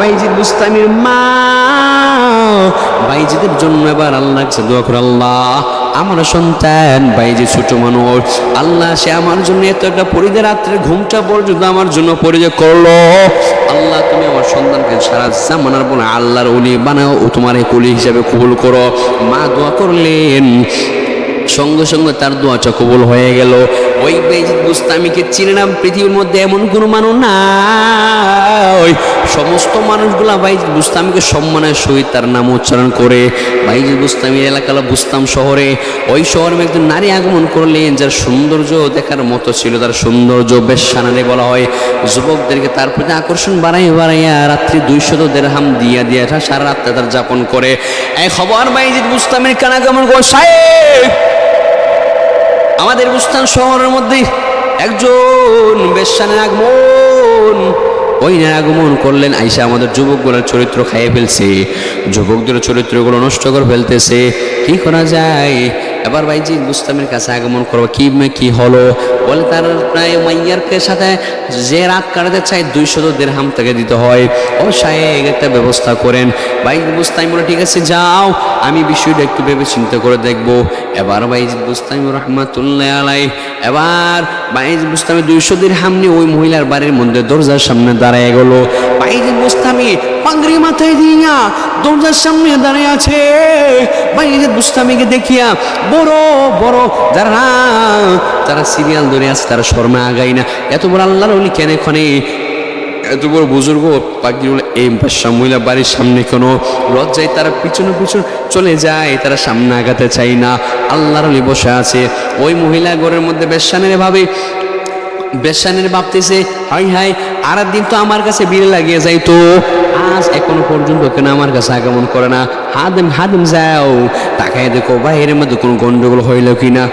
বাইজিদ বুস্তামির মা, বাইজিদের জন্য এবার আল্লাহ কাছে দোয়া করে, আল্লাহ আমার সন্তান বাইজি ছোট মানুষ, আল্লাহ সে আমার জন্য এত একটা পরিদে রাত্রে ঘুমটা পর্যন্ত আমার জন্য পরিদে করল। আল্লাহ তুমি আমার সন্তানকে সারা জামানার বলে আল্লাহর উলি বানাও, ও তোমার এই কুলি হিসাবে কবুল করো। মা দোয়া করলেন, সঙ্গে সঙ্গে তার দোয়াটা কবুল হয়ে গেল। ওই বেজিদ বুস্তামিকে চিনলাম পৃথিবীর মধ্যে এমন কোনো মানুষ নাই। সমস্ত মানুষগুলা বাইজিদ বুস্তামিকে সম্মানের সহিত তার নাম উচ্চারণ করে। বাইজিদ বুস্তামির এলাকা বুস্তাম শহরে, ওই শহরে একজন নারী আগমন করলেন, যার সৌন্দর্য দেখার মতো ছিল, তার সৌন্দর্য বেশ সানারে বলা হয়। যুবকদেরকে তার প্রতি আকর্ষণ বাড়াই বাড়াইয়া রাত্রি দুইশত দেড়হাম দিয়া দিয়া সারা রাত্রে তার যাপন করে। এই খবর বাইজিদ বুস্তামির কানাগমন করে, সাহেব! আমাদের বুস্তান শহরের মধ্যে একজন বেশ্যানের আগমন ওই আগমন করলেন। আইসা আমাদের যুবকগুলোর চরিত্র খাইয়ে ফেলছে। যুবকদের চরিত্রগুলো নষ্ট করে ফেলতেছে। কি করা যায়? এবার ভাইজি বুস্তামের কাছে আগমন করব। কি কি হলো? বলে তার প্রায় মাইয়ারকে সাথে যে রাত কাটাতে চাই দুইশো দেড়হাম তাকে দিতে হয়। ও সাহেব, একটা ব্যবস্থা করেন। ভাই বুস্তাইম বলে, ঠিক আছে, যাও। আমি বিষয়টা একটু ভেবে চিন্তা করে দেখব। এবার বাইজিদ বুস্তাইম রহমাতুল্লাহ আলাই এবার বাইজিদ বুস্তামি দুইশো দিরহাম নিয়ে ওই মহিলার বাড়ির মধ্যে দরজার সামনে দাঁড়ায় গেল। বাইজিদ বুস্তামি পাগড়ি মাথায় দিয়া দরজার সামনে দাঁড়িয়ে আছে। বাইজিদ বুস্তামিকে দেখিয়া বড় বড়। যারা তারা সিরিয়াল ধরে আছে, তারা শর্মা আগাই না। এত বড় আল্লাহর অলি কেন এখানে? এত বড় বুজুর্গ পাখি এই বাসা মহিলা বাড়ির সামনে কোনো লজ্জায় তারা পিছনে পিছনে চলে যায়, তারা সামনে আগাতে চাই না। আল্লাহর বসে আছে। ওই মহিলা ঘরের মধ্যে বেশানের ভাবে বেশানের ভাবতেছে, হাই হাই আর দিন তো আমার কাছে বিল লাগিয়ে যাই তো আজ এখনও পর্যন্ত কেন আমার কাছে আগমন করে না? হাদম হাদম যাও। তাকায় দেখো, বাইরের মধ্যে কোনো গন্ডগোল হইল কিনা।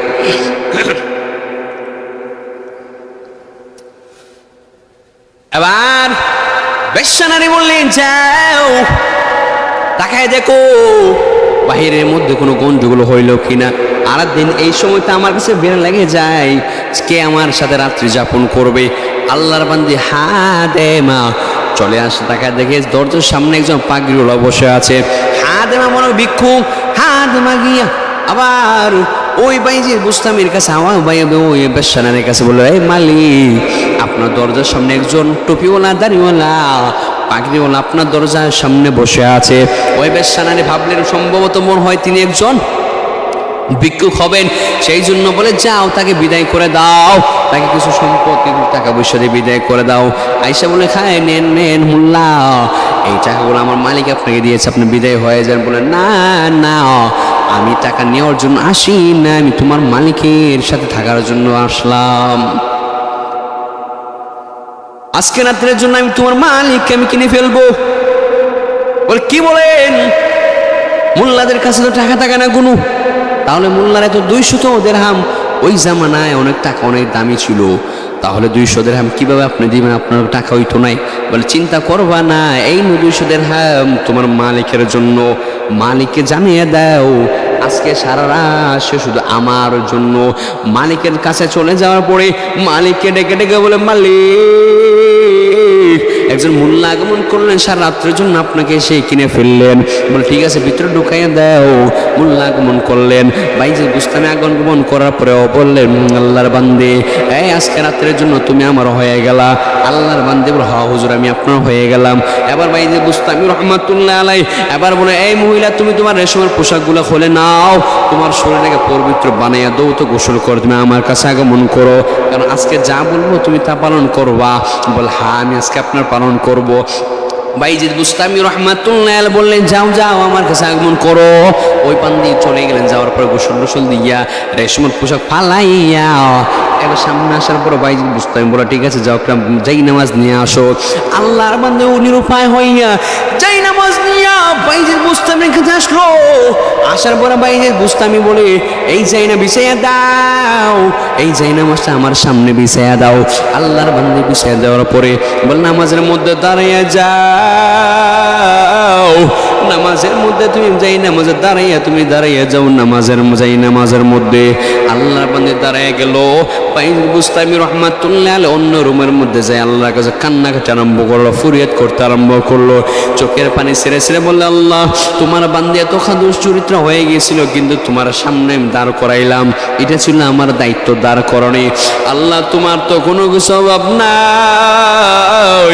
এবার বেশানারি বললেন, যাও। তাকায় দেখো বাহিরের মধ্যে কোনো গন্ডগোল হইল কিনা? আর দিন এই সময় তো আমার কাছে বের লাগে যায় কে আমার সাথে রাত্রি যাপন করবে? আল্লাহর বান্দি, হা দে মা। চলে আসে, তাকায় দেখে দরজার সামনে একজন পাগড়িওয়ালা বসে আছে। হা দে মা মনে ভিক্ষুক হা দে মা গিয়া। আবার ওই বাইজির বুস্তামির কাছে আমার ভাই ওই বেশানারের কাছে বলল, এই মালিক, আপনার দরজার সামনে একজন টুপিওয়ালা, দাড়িওয়ালা পাগড়িওয়ালা আপনার দরজার সামনে বসে আছে। ওই বেশানারে ভাবলেন, সম্ভবত মনে হয় তিনি একজন ভিক্ষুক হবেন। সেই জন্য বলে, যাও, তাকে বিদায় করে দাও। তাকে কিছু সম্পদ টাকা পয়সা দিয়ে বিদায় করে দাও। আইসা বলে খায় নেন নেন মুল্লা এই টাকাগুলো আমার মালিক আপনাকে দিয়েছে, আপনি বিদায় হয়ে যান। বলে, না না, আমি টাকা নেওয়ার জন্য আসি না আমি তোমার মালিকের সাথে থাকার জন্য আসলাম। আজকে রাত্রের জন্য আমি তোমার মালিককে আমি কিনে ফেলব। বলে, কি বলেন? মোল্লাদের কাছে তো টাকা টাকা না গুনু। তাহলে মোল্লার এত দুইশত হাম ওই জামানায় অনেক টাকা, অনেক দামি ছিল। তাহলে দুইশো দেড়হাম কীভাবে আপনি দিবেন? আপনার টাকা হইতো নাই। বলে, চিন্তা করবা না, এই দুইশো দেড়হাম তোমার মালিকের জন্য। মালিককে জানিয়ে দাও আজকে সারা রাত সে শুধু আমার জন্য মালিকের কাছে চলে যাওয়ার পরে মালিককে ডেকে ডেকে বলে, মালিক! একজন মূল্য আগমন করলেন সারা রাত্রের জন্য আপনাকে এসে কিনে ফেললেন। বলে ঠিক আছে ভিতরে ঢুকাইয়া দাও। মূল্য আগমন করলেন। বাইজে বুস্তানে আগমন করার পরেও বললেন "উম, আল্লাহর বান্দে এই আজকে রাত্রের জন্য তুমি আমার হয়ে গেলা। আল্লাহর বান্দে বলে হা হুজুর আমি আপনার হয়ে গেলাম। এবার বাইজে বুস্তামি রহমাতুল্লাহ আলাই এবার বলে এই মহিলা তুমি তোমার রেশমের পোশাকগুলো খুলে নাও। তোমার শরীরটাকে পবিত্র বানাইয়া দৌ তো গোসল করো তুমি আমার কাছে আগমন করো। কারণ আজকে যা বলব তুমি তা পালন করবা। বল হ্যাঁ আমি আজকে আপনার করব। বাইজিদ বুস্তামি রহমাতুল্লাহ বললেন, যাও যাও, আমার কাছে আগমন করো। ওই পান দিয়ে চলে গেলেন, যাওয়ার পরে গোসল রসুল দিয়া রেশমের পোশাক ফালাইয়া এবার সামনে আসার পর বাইজিদ বুস্তামি বলে, ঠিক আছে, যাও যাই নামাজ নিয়ে আসো। আল্লাহর বান্দে ও নিরুপায় হইয়া, যাই নামাজ নিয়া বাইজিদ বুস্তামির কাছে আসলো। আসার পরে বাইজিদ বুস্তামি বলে, এই যাই না, বিছাইয়া দাও, এই যাই নামাজটা আমার সামনে বিছাইয়া দাও। আল্লাহর বান্দে বিছাইয়া দেওয়ার পরে বল, নামাজের মধ্যে দাঁড়িয়ে যাও, নামাজের মধ্যে তুমি যাই নামাজে দাঁড়াইয়া, তুমি দাঁড়াইয়া যাও নামাজের, যাই নামাজের মধ্যে। আল্লাহর বান্দে দাঁড়াইয়া গেল। বুস্তামি রহমাতুল্লাহ আলাইহি অন্য রুমের মধ্যে যায়, আল্লাহর কাছে কান্নাকাটি আরম্ভ করল, ফুরিয়াদ করতে আরম্ভ করল, চোখের পানি ছেড়ে ছেড়ে বললে, আল্লাহ, তোমার বান্দে এত খাদুস চরিত্র হয়ে গিয়েছিল, কিন্তু তোমার সামনে দাঁড় করাইলাম। এটা ছিল আমার দায়িত্ব, দাঁড় করণে আল্লাহ, তোমার তো কোনো কিছু অভাব নাই।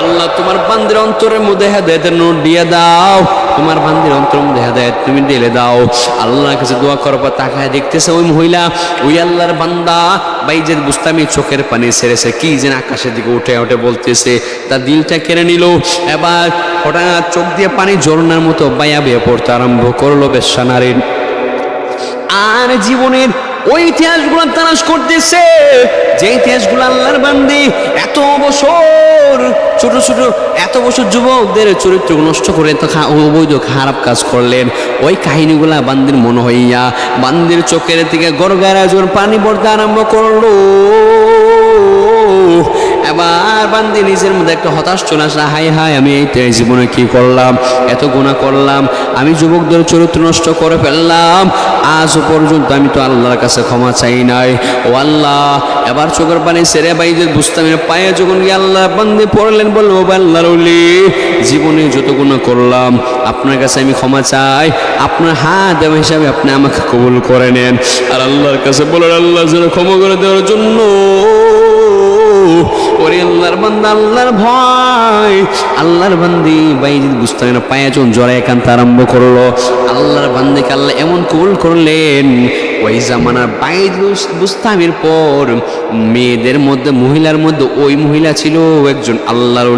আল্লাহ, তোমার বান্দের অন্তরের মধ্যে হেদায়তের নোট দিয়ে দাও। তোমার বান্দির অন্তরের মধ্যে হেদায়ত তুমি ঢেলে দাও। আল্লাহর কাছে দোয়া করবা তাকায় দেখতেছে ওই মহিলা, ওই আল্লাহর বান্দা। বাইজের বুস্তামি চোখের পানি ছেড়েছে, কি যেন আকাশের দিকে উঠে উঠে বলতেছে তার দিলটা কেড়ে নিল। এবার হঠাৎ চোখ দিয়ে পানি ঝর্ণার মতো বায়া বেয়ে পড়তে আরম্ভ করল বেশ্যা নারীর আর জীবনের ওই ইতিহাসগুলো তালাশ করতেছে, যে ইতিহাসগুলো আল্লাহর বান্দি এত বছর ছোট ছোট এত বছর যুবকদের চরিত্র নষ্ট করে তো অবৈধ খারাপ কাজ করলেন। ওই কাহিনীগুলা বান্দির মনে হইয়া বান্দির চোখের দিকে গড়গাড়া পানি পড়তে আরম্ভ করল। এবার নিজের মধ্যে একটা হতাশ চলে আসে হাই হাই আমি এই জীবনে কি করলাম, এত গুণা করলাম, আমি যুবকদের চরিত্র নষ্ট করে ফেললাম, আজ পর্যন্ত আমি তো আল্লাহর কাছে ক্ষমা চাই নাই। ও আল্লাহ, এবার চোখের পানি সেরে বাইদের বুঝতাম পায়ে যখন গিয়ে আল্লাহ বান্দি পড়লেন, বলল, ও আল্লাহর জীবনে যত গুণা করলাম, আপনার কাছে আমি ক্ষমা চাই, আপনার হাত দেওয়া হিসাবে আপনি আমাকে কবুল করে নেন। আর আল্লাহর কাছে বলেন আল্লাহ যেন ক্ষমা করে দেওয়ার জন্য আল্লাহর বান্দা, আল্লাহর আল্লাহর বান্দি না একান্ত আরম্ভ করল বান্দিকে আল্লাহ এমন করলেন, ওই জামানার পর মেয়েদের মধ্যে, মহিলার মধ্যে ওই মহিলা ছিল একজন আল্লাহর